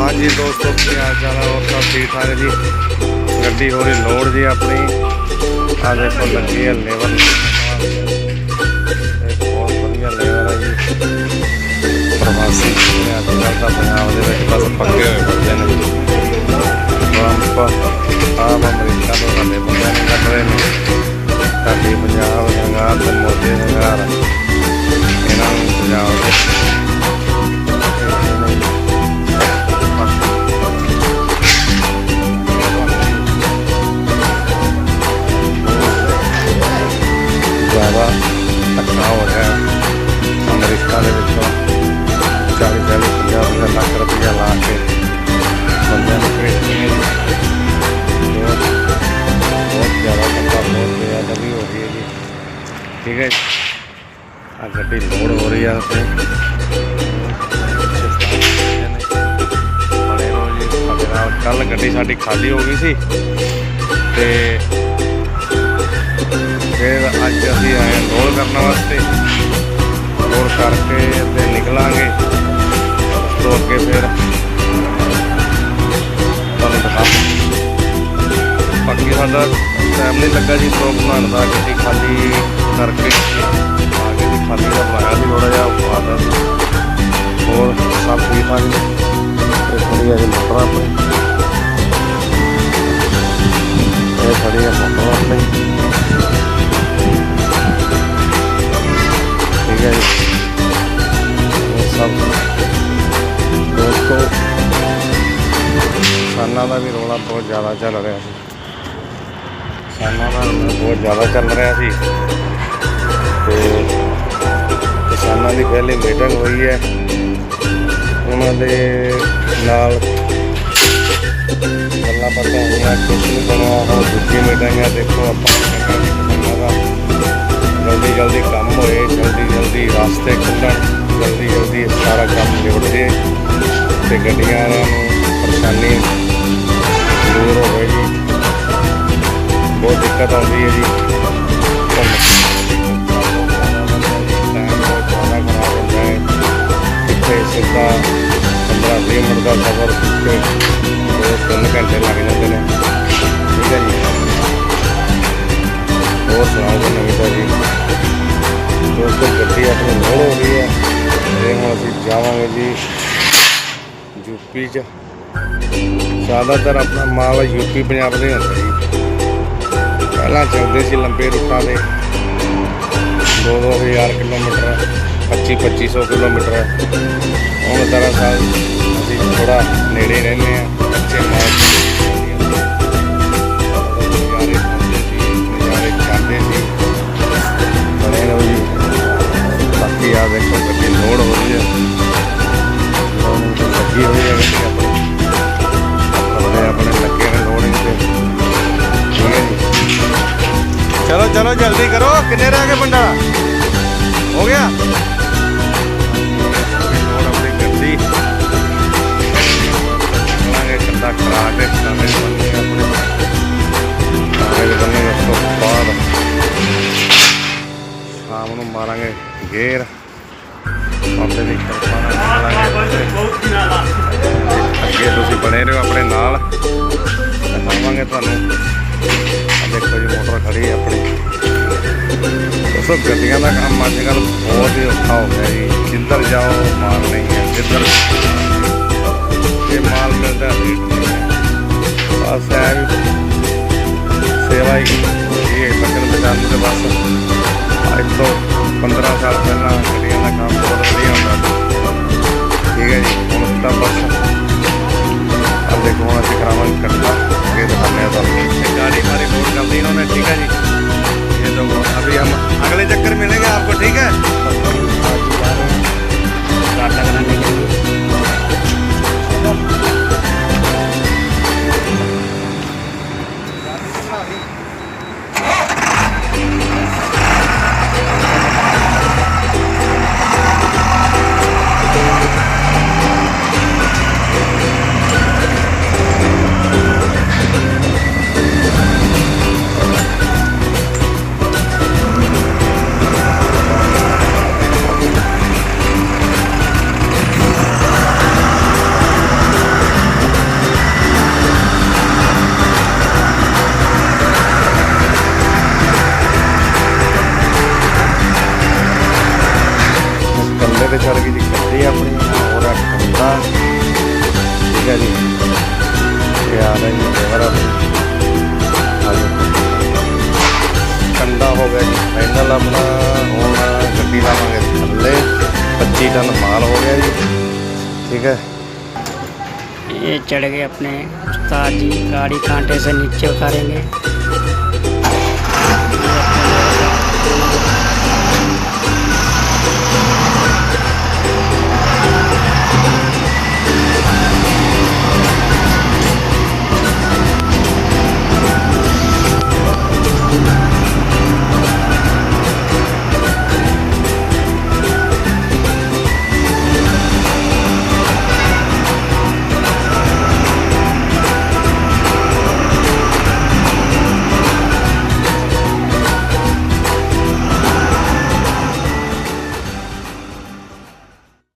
ਹਾਂਜੀ ਦੋਸਤੋ, ਕੀ ਹਾਲ ਚਾਲ ਹੈ ਹੋਰ ਸਭ ਠੀਕ ਠਾਕ ਜੀ? ਗੱਡੀ ਹੋ ਰਹੀ ਲੋਡ ਜੀ ਆਪਣੀ। ਆ ਦੇਖੋ, ਲੱਗੀ ਹੈ ਲੇਵਰ ਬਹੁਤ ਵਧੀਆ ਲੇਵਰ ਹੈ ਜੀ। ਪ੍ਰਵਾਸੀ ਅੱਜ ਕੱਲ੍ਹ ਦਾ ਪੰਜਾਬ ਦੇ ਵਿੱਚ ਬਸ ਪੱਕੇ ਹੋਏ ਫਿਰਦੇ ਨੇ। ਟਰੰਪ ਆਪ ਅਮਰੀਕਾ ਤੋਂ ਸਾਡੇ ਬੰਦਿਆਂ ਨੂੰ ਕੱਢ ਰਹੇ ਨੇ। ਸਾਡੀ ਪੰਜਾਬ ਲੋਡ ਹੋ ਕੱਲ ਗੱਡੀ ਸਾਡੀ ਖਾਲੀ ਹੋ ਗਈ ਸੀ। ਤੇ ਫਿਰ ਅੱਜ ਅਸੀਂ ਆਏ ਹਾਂ ਕਰਨ ਵਾਸਤੇ। ਲੋਡ ਕਰਕੇ ਤੇ ਨਿਕਲਾਂਗੇ। ਉਸ ਤੋਂ ਅੱਗੇ ਫਿਰ ਤੁਹਾਨੂੰ ਦਿਖਾ ਬਾਕੀ ਸਾਡਾ ਟਾਈਮ ਨਹੀਂ ਲੱਗਾ ਜੀ ਬਲੌਗ ਬਣਾਉਣ ਦਾ ਗੱਡੀ ਖਾਲੀ ਕਰਕੇ। ਆ ਦਾ ਬਣਾਇਆ ਸੀ ਥੋੜਾ ਜਿਹਾ ਬਾਅਦ ਹੋਰ ਸਭ ਠੀਕ ਠਾਕ ਜੀ। ਇਹ ਥੋੜੀ ਜਿਹੀ ਮੋਟਰ ਆਪਣੀ। ਇਹ ਥੋੜੀ ਜਿਹੀ ਮੋਟਰ ਆਪਣੀ। ਠੀਕ ਹੈ ਜੀ। ਇਹ ਸਭ ਦੋਸਤੋ, ਕਿਸਾਨਾਂ ਦਾ ਵੀ ਰੌਲਾ ਬਹੁਤ ਜ਼ਿਆਦਾ ਚੱਲ ਰਿਹਾ ਸੀ। ਕਿਸਾਨਾਂ ਦਾ ਰੌਲਾ ਬਹੁਤ ਜ਼ਿਆਦਾ ਚੱਲ ਰਿਹਾ ਸੀ। ਤੇ ਕਿਸਾਨਾਂ ਦੀ ਪਹਿਲੀ ਮੀਟਿੰਗ ਹੋਈ ਹੈ। ਉਹਨਾਂ ਦੇ ਨਾਲ ਗੱਲਾਂ ਬਾਤਾਂ ਹੋਈਆਂ ਕੁਝ ਨਹੀਂ ਬਣਿਆ। ਹੁਣ ਦੂਜੀ ਮੀਟਿੰਗ ਹੈ, ਦੇਖੋ ਆਪਾਂ ਕਿਸਾਨਾਂ ਦਾ। ਜਲਦੀ ਜਲਦੀ ਕੰਮ ਹੋਏ, ਜਲਦੀ ਜਲਦੀ ਰਾਸਤੇ ਖੁੱਲਣ, ਜਲਦੀ ਜਲਦੀ ਸਾਰਾ ਕੰਮ ਨਿਬੜ ਜੇ ਤੇ ਗੱਡੀਆਂ ਨੂੰ ਪਰੇਸ਼ਾਨੀ ਦੂਰ ਹੋਵੇ ਜੀ ਬਹੁਤ ਦਿੱਕਤ ਆਉਂਦੀ ਹੈ ਜੀ। ਕਿੱਥੇ ਸਿੱਧਾ 15 20 ਮਿੰਟ ਦਾ ਸਫ਼ਰ ਕਿੱਥੇ ਦੋ ਤਿੰਨ ਘੰਟੇ ਲੱਗ ਜਾਂਦੇ ਨੇ। ਠੀਕ ਹੈ ਜੀ। ਹੋਰ ਸੁਣਾਓ ਕੋਈ ਨਵੀਂ ਤਾਜੀ? ਦੋਸਤੋ, ਗੱਡੀ ਆਪਣੇ ਲੋਡ ਹੋ ਗਈ ਹੈ। ਤੇ ਹੁਣ ਅਸੀਂ ਜਾਵਾਂਗੇ ਜੀ ਯੂਪੀ ਚ। ਜ਼ਿਆਦਾਤਰ ਆਪਣਾ ਮਾਲ ਯੂਪੀ ਪੰਜਾਬ ਦੇ ਹੁੰਦਾ ਜੀ। ਪਹਿਲਾਂ ਚੱਲਦੇ ਸੀ ਲੰਬੇ ਰੂਟਾਂ ਦੇ 2-2000 ਕਿਲੋਮੀਟਰ 25-2500 ਕਿਲੋਮੀਟਰ। ਹੁਣ ਦਰਅਸਲ ਅਸੀਂ ਥੋੜਾ ਨੇੜੇ ਰਹਿੰਦੇ ਆ ਕੱਚੇ ਮਾਲ ਚਲੋ ਜਲਦੀ ਕਰੋ ਕਿੰਨੇ ਰਹਿ ਗਏ ਬੰਦਾ ਹੋ ਗਿਆ? ਸ਼ਾਮ ਨੂੰ ਮਾਰਾਂਗੇ ਗੇਰ ਬਾਬੇ ਦੀ ਕਿਰਪਾ ਨਾਲ ਨਿਕਲਾਂਗੇ ਅੱਗੇ ਤੁਸੀਂ ਬਣੇ ਰਹੋ ਆਪਣੇ ਨਾਲ। ਦਿਖਾਵਾਂਗੇ ਤੁਹਾਨੂੰ। ਦੇਖੋ ਜੀ, ਮੋਟਰ ਖੜੀ ਹੈ ਆਪਣੀ। ਦੋਸਤੋ ਗੱਡੀਆਂ ਦਾ ਕੰਮ ਅੱਜ ਕੱਲ੍ਹ ਬਹੁਤ ਹੀ ਔਖਾ ਹੋ ਗਿਆ ਜੀ। ਜਿੱਧਰ ਜਾਓ, ਮਾਲ ਨਹੀਂ ਹੈ। ਜਿੱਧਰ ਇਹ ਮਾਲ ਮਿਲਦਾ, ਰੇਟ ਨਹੀਂ ਹੈ। ਬਸ ਐ ਸੇਵਾ ਹੀ ਇਹ ਬੱਚਨ ਬਚਾਉਣ ਦੇ ਬਸ। ਅੱਜ ਤੋਂ 15 ਸਾਲ ਪਹਿਲਾਂ ਗੱਡੀਆਂ ਦਾ ਕੰਮ ਬਹੁਤ ਵਧੀਆ ਹੁੰਦਾ ਠੀਕ ਹੈ ਜੀ, ਹੁਣ ਤਾਂ ਬਸ ਉੱਪਰਲੀ ਚੜ ਗਈ ਜੀ ਗੱਡੀ ਆਪਣੀ ਹੋਰ ਆ ਕੰਦਾ ਠੀਕ ਹੈ ਜੀ ਇਹ ਆ ਰਹੀ ਹੈ ਡਰਾਈਵਰ ਆਪਣੀ ਆਜੋ ਕੰਡਾ ਹੋ ਗਿਆ ਜੀ ਫਾਈਨਲ ਆਪਣਾ ਹੁਣ ਗੱਡੀ ਲਾਵਾਂਗੇ ਥੱਲੇ 25 ਟਨ ਮਾਲ ਹੋ ਗਿਆ ਜੀ ਠੀਕ ਹੈ ये चढ़ गए अपने उस्ताद जी गाड़ी कांटे से नीचे उतारेंगे